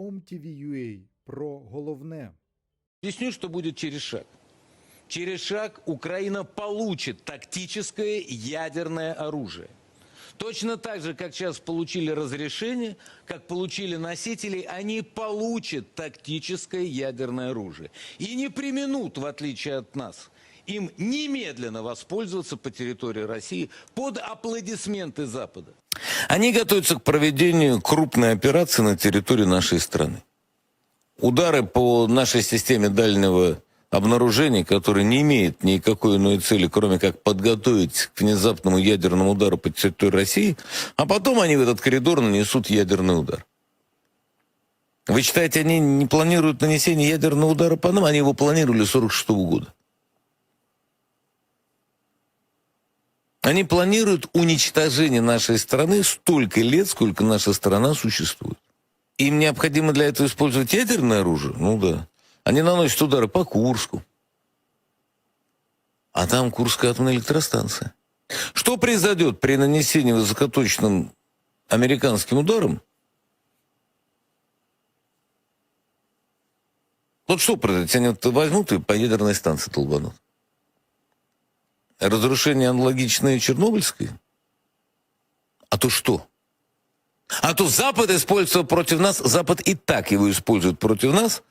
OMTV.ua про головне. Объясню, что будет через шаг. Через шаг Украина получит тактическое ядерное оружие. Точно так же, как сейчас получили разрешение, как получили носители, они получат тактическое ядерное оружие. И не применут, в отличие от нас, им немедленно воспользоваться по территории России под аплодисменты Запада. Они готовятся к проведению крупной операции на территории нашей страны. Удары по нашей системе дальнего обнаружения, которые не имеют никакой иной цели, кроме как подготовить к внезапному ядерному удару по территории России, а потом они в этот коридор нанесут ядерный удар. Вы считаете, они не планируют нанесение ядерного удара по нам? Они его планировали с 46 года. Они планируют уничтожение нашей страны столько лет, сколько наша страна существует. Им необходимо для этого использовать ядерное оружие? Ну да. Они наносят удары по Курску. А там Курская атомная электростанция. Что произойдет при нанесении высокоточным американским ударом? Вот что произойдет? Они возьмут и по ядерной станции долбанут. Разрушение аналогичное Чернобыльской? А то что? А то Запад используется против нас, Запад и так его использует против нас,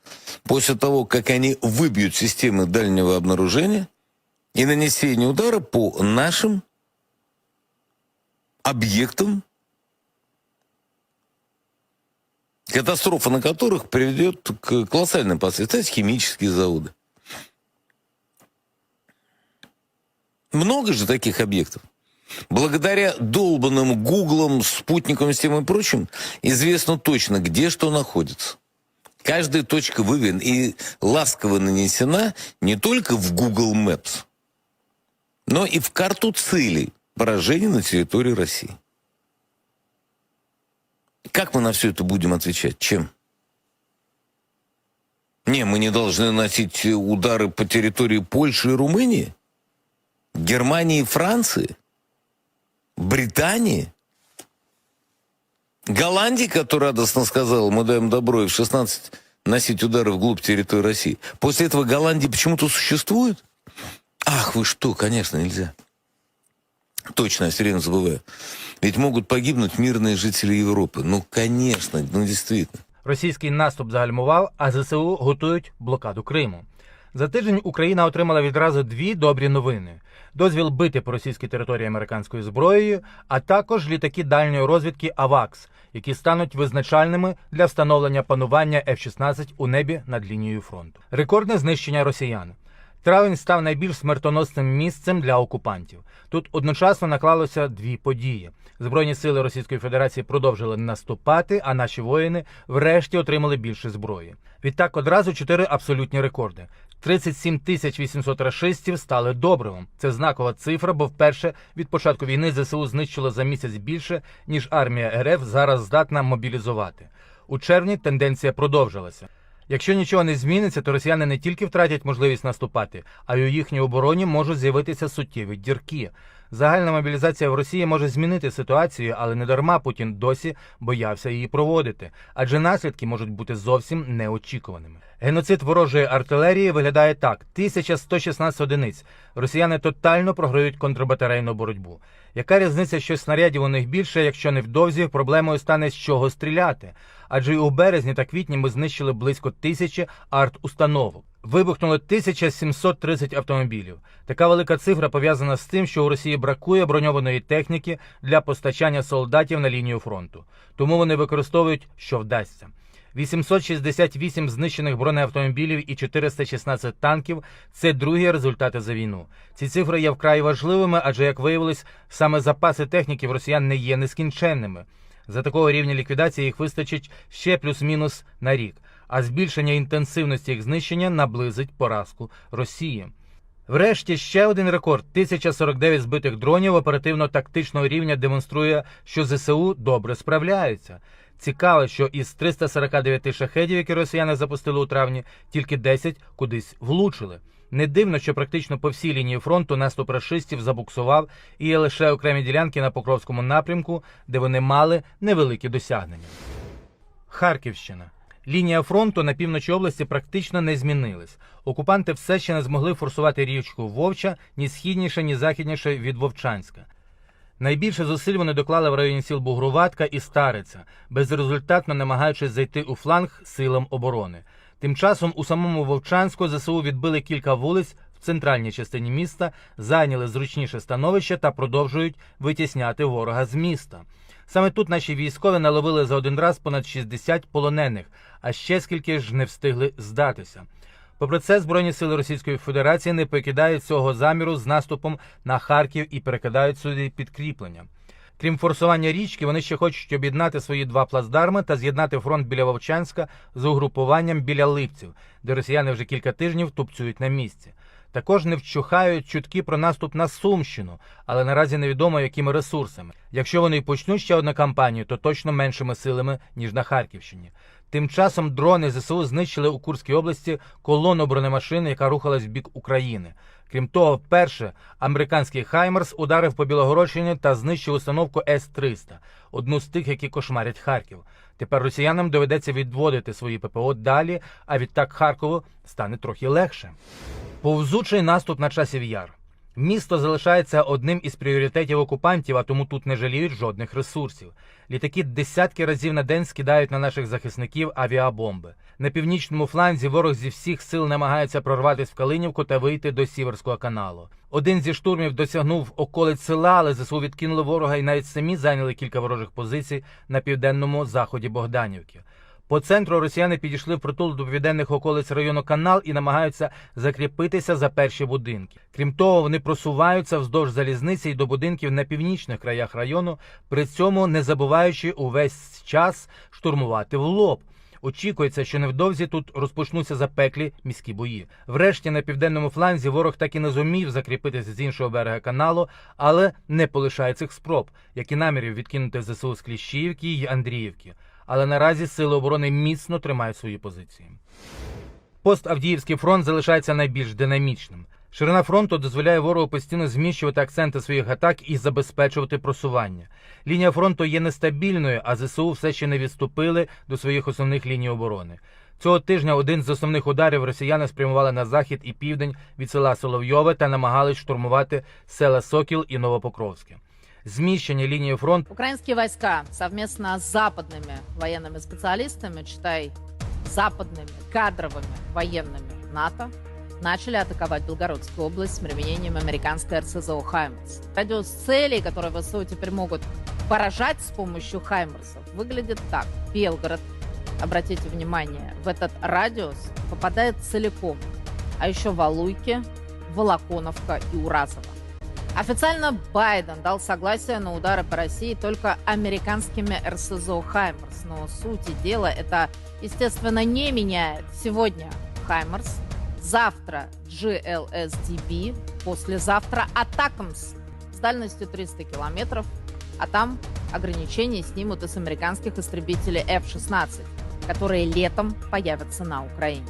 после того, как они выбьют системы дальнего обнаружения и нанесение удара по нашим объектам, катастрофа на которых приведет к колоссальным последствиям. Химические заводы. Много же таких объектов. Благодаря долбанным гуглам, спутникам, системам и прочим, известно точно, где что находится. Каждая точка выверена и ласково нанесена не только в Google Maps, но и в карту целей поражений на территории России. Как мы на все это будем отвечать? Чем? Не, мы не должны наносить удары по территории Польши и Румынии, Германии и Франции, Британии, Голландии, которая радостно сказала, мы даем добро и в 16 носить удары вглубь территории России. После этого Голландия почему-то существует? Ах, вы что, конечно, нельзя. Точно, я все время забываю. Ведь могут погибнуть мирные жители Европы. Ну, конечно, ну действительно. Російський наступ загальмував, а ЗСУ готують блокаду Криму. За тиждень Україна отримала відразу дві добрі новини: дозвіл бити по російській території американською зброєю, а також літаки дальньої розвідки АВАКС, які стануть визначальними для встановлення панування F-16 у небі над лінією фронту. Рекордне знищення росіян. Травень став найбільш смертоносним місцем для окупантів. Тут одночасно наклалося дві події. Збройні сили Російської Федерації продовжили наступати, а наші воїни врешті отримали більше зброї. Відтак одразу чотири абсолютні рекорди. 37 тисяч 800 рашистів стали добривом. Це знакова цифра, бо вперше від початку війни ЗСУ знищило за місяць більше, ніж армія РФ зараз здатна мобілізувати. У червні тенденція продовжилася. Якщо нічого не зміниться, то росіяни не тільки втратять можливість наступати, а й у їхній обороні можуть з'явитися суттєві дірки. Загальна мобілізація в Росії може змінити ситуацію, але не дарма Путін досі боявся її проводити, адже наслідки можуть бути зовсім неочікуваними. Геноцид ворожої артилерії виглядає так: 1116 одиниць. Росіяни тотально програють контрбатарейну боротьбу. Яка різниця, що снарядів у них більше, якщо невдовзі проблемою стане з чого стріляти? Адже й у березні та квітні ми знищили близько тисячі арт-установок. Вибухнуло 1730 автомобілів. Така велика цифра пов'язана з тим, що у Росії бракує броньованої техніки для постачання солдатів на лінію фронту. Тому вони використовують, що вдасться. 868 знищених бронеавтомобілів і 416 танків це другі результати за війну. Ці цифри є вкрай важливими, адже як виявилось, саме запаси техніки в росіян не є нескінченними. За такого рівня ліквідації їх вистачить ще плюс-мінус на рік, а збільшення інтенсивності їх знищення наблизить поразку Росії. Врешті ще один рекорд: 1049 збитих дронів оперативно-тактичного рівня демонструє, що ЗСУ добре справляються. Цікаво, що із 349 шахедів, які росіяни запустили у травні, тільки 10 кудись влучили. Не дивно, що практично по всій лінії фронту наступ рашистів забуксував і є лише окремі ділянки на Покровському напрямку, де вони мали невеликі досягнення. Харківщина. Лінія фронту на півночі області практично не змінилась. Окупанти все ще не змогли форсувати річку Вовча ні східніше, ні західніше від Вовчанська. Найбільше зусиль вони доклали в районі сіл Бугруватка і Стариця, безрезультатно намагаючись зайти у фланг силам оборони. Тим часом у самому Вовчанську ЗСУ відбили кілька вулиць в центральній частині міста, зайняли зручніше становище та продовжують витісняти ворога з міста. Саме тут наші військові наловили за один раз понад 60 полонених, а ще скільки ж не встигли здатися. Попри це, Збройні сили Російської Федерації не покидають цього заміру з наступом на Харків і перекидають сюди підкріплення. Крім форсування річки, вони ще хочуть об'єднати свої два плацдарми та з'єднати фронт біля Вовчанська з угрупуванням біля Липців, де росіяни вже кілька тижнів тупцюють на місці. Також не вщухають чутки про наступ на Сумщину, але наразі невідомо якими ресурсами. Якщо вони й почнуть ще одну кампанію, то точно меншими силами ніж на Харківщині. Тим часом дрони ЗСУ знищили у Курській області колону бронемашини, яка рухалась в бік України. Крім того, вперше американський Хаймерс ударив по Білогородщині та знищив установку С-300, одну з тих, які кошмарять Харків. Тепер росіянам доведеться відводити свої ППО далі, а відтак Харкову стане трохи легше. Повзучий наступ на часів яр. Місто залишається одним із пріоритетів окупантів, а тому тут не жаліють жодних ресурсів. Літаки десятки разів на день скидають на наших захисників авіабомби. На північному фланзі ворог зі всіх сил намагається прорватися в Калинівку та вийти до Сіверського каналу. Один зі штурмів досягнув околиць села, але ЗСУ відкинули ворога і навіть самі зайняли кілька ворожих позицій на південному заході Богданівки. По центру росіяни підійшли в притул до південних околиць району Канал і намагаються закріпитися за перші будинки. Крім того, вони просуваються вздовж залізниці й до будинків на північних краях району, при цьому не забуваючи увесь час штурмувати в лоб. Очікується, що невдовзі тут розпочнуться запеклі міські бої. Врешті на південному фланзі ворог так і не зумів закріпитися з іншого берега каналу, але не полишає цих спроб, як і намірів відкинути ЗСУ з Кліщіївки й Андріївки. Але наразі сили оборони міцно тримають свої позиції. Пост-Авдіївський фронт залишається найбільш динамічним. Ширина фронту дозволяє ворогу постійно зміщувати акценти своїх атак і забезпечувати просування. Лінія фронту є нестабільною, а ЗСУ все ще не відступили до своїх основних ліній оборони. Цього тижня один з основних ударів росіяни спрямували на захід і південь від села Соловйове та намагались штурмувати села Сокіл і Новопокровське. Зміщення лінії фронту Украинские войска совместно с западными военными специалистами, читай, западными кадровыми военными НАТО, начали атаковать Белгородскую область с применением американской РСЗО «Хаймерс». Радиус целей, которые ВСУ теперь могут поражать с помощью «Хаймерсов», выглядит так. Белгород, обратите внимание, в этот радиус попадает целиком, а еще Валуйки, Волоконовка и Уразово. Официально Байден дал согласие на удары по России только американскими РСЗО «Хаймерс». Но сути дела это, естественно, не меняет. Сегодня «Хаймерс», завтра GLSDB, послезавтра «Атакамс» с дальностью 300 километров, а там ограничения снимут и с американских истребителей F-16, которые летом появятся на Украине.